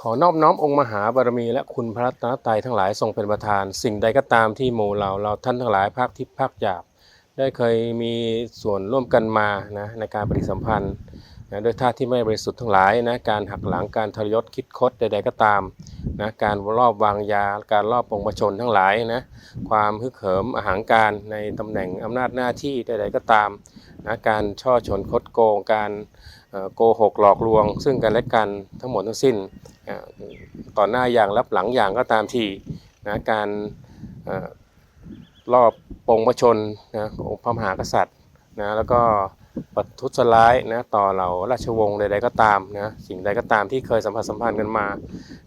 ขอนอบน้อมองค์มหาบารมีและคุณพระรัตนตรัยทั้งหลายทรงเป็นประธาน สิ่งใดก็ตามที่หมู่เราเราท่านทั้งหลายภาคทิพย์ภาคหยาบ ได้เคยมีส่วนร่วมกันมานะในการปฏิสัมพันธ์ นะด้วยท่าที่ไม่บริสุทธิ์ทั้งหลายนะการหักหลังการทรยศคิดคดใด ๆก็ตามนะการรอบวางยาการรอบปรงประชนทั้งหลายนะความฮึกเหิมอาหางการในตำแหน่งอำนาจหน้าที่ใด ๆก็ตามนะการช่อฉนคดโกง การโกหกหลอกลวง ซึ่งกันและกันทั้งหมดทั้งสิ้นต่อหน้าอย่างรับหลังอย่างก็ตามทีนะการเอ่อรอบปรงประชนนะของพระมหากษัตริย์นะแล้วก็ ประทุษร้ายนะต่อเหล่าราชวงศ์ใดๆก็ตามนะสิ่งใดก็ตามที่เคยสัมผัสสัมพันธ์กันมา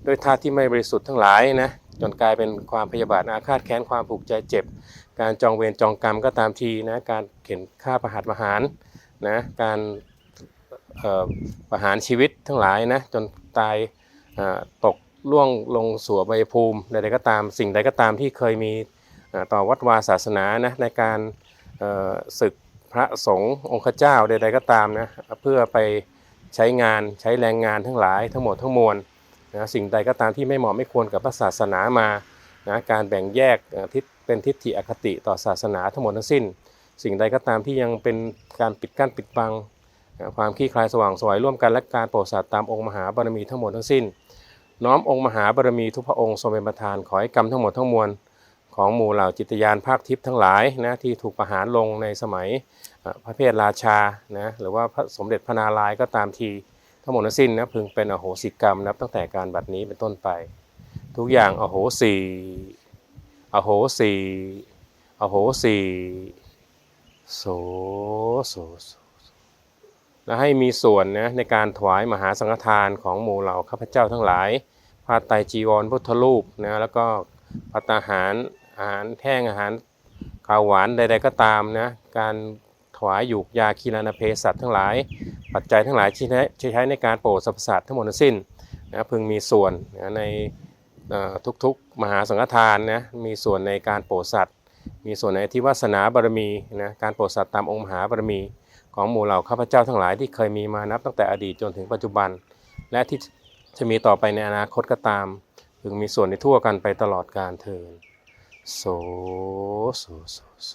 ด้วยท่าที่ไม่บริสุทธิ์ทั้งหลายนะจนกลายเป็นความพยาบาทอาฆาตแค้นความผูกใจเจ็บ การจองเวรจองกรรมก็ตามทีนะการเข็นฆ่าประหัตประหารนะการประหารชีวิตทั้งหลายนะจนตายตกล่วงลงสู่อบภูมิใดๆก็ตามสิ่งใดก็ตามที่เคยมีต่อวัดวาศาสนานะในการศึก พระสงฆ์องค์เจ้าใดๆก็ตามนะเพื่อไปใช้งานใช้แรงงานทั้งหลายทั้งหมดทั้งมวลนะสิ่งใดก็ตามที่ไม่เหมาะไม่ควรกับพระศาสนามานะการแบ่งแยกเอ่อทิศเป็นทิฏฐิอคติต่อศาสนาทั้งหมดทั้งสิ้น สิ่งใดก็ตามที่ยังเป็นการปิดกั้นปิดบังความคลี่คลายสว่างสวยร่วมกันและการโปรดสัตว์ตามองค์มหาบารมีทั้งหมดทั้งสิ้น น้อมองค์มหาบารมีทุกพระองค์ทรงเป็นประธานขอให้กรรมทั้งหมดทั้งมวล ของหมู่เหล่าจิตยานภาคทิพย์ทั้งหลายนะที่ถูกประหารลงในสมัยพระเพทราชานะหรือว่าพระสมเด็จพระนารายณ์ก็ตามทีทั้งหมดทั้งสิ้นนะพึงเป็นอโหสิกรรมนับตั้งแต่การบัดนี้เป็นต้นไป ทุกอย่างอโหสีอโหสีอโหสีโสโสโสและให้มีส่วนนะในการถวายมหาสังฆทานของหมู่เหล่าข้าพเจ้าทั้งหลายผ้าไตจีวรพุทธรูปนะแล้วก็พัตตาหาร อาหารแห้งอาหารข้าวหวานใดๆก็ตามนะการถวายหยูกยาคีลานาเพสัตทั้งหลาย ปัจจัยทั้งหลายที่ใช้ใช้ในการโปรดสรรพสัตว์ทั้งหมดทั้งสิ้นนะพึงมีส่วนนะในทุกๆมหาสังฆทานนะมีส่วนในการโปรดสัตว์ มีส่วนในที่วาสนาบารมีนะการโปรดสัตว์ตามองค์มหาบารมี ของหมู่เหล่าข้าพเจ้าทั้งหลายที่เคยมีมานับตั้งแต่อดีตจนถึงปัจจุบัน และที่จะมีต่อไปในอนาคตก็ตาม พึงมีส่วนในทั่วกันไปตลอดกาลเทิน โสโสโสโส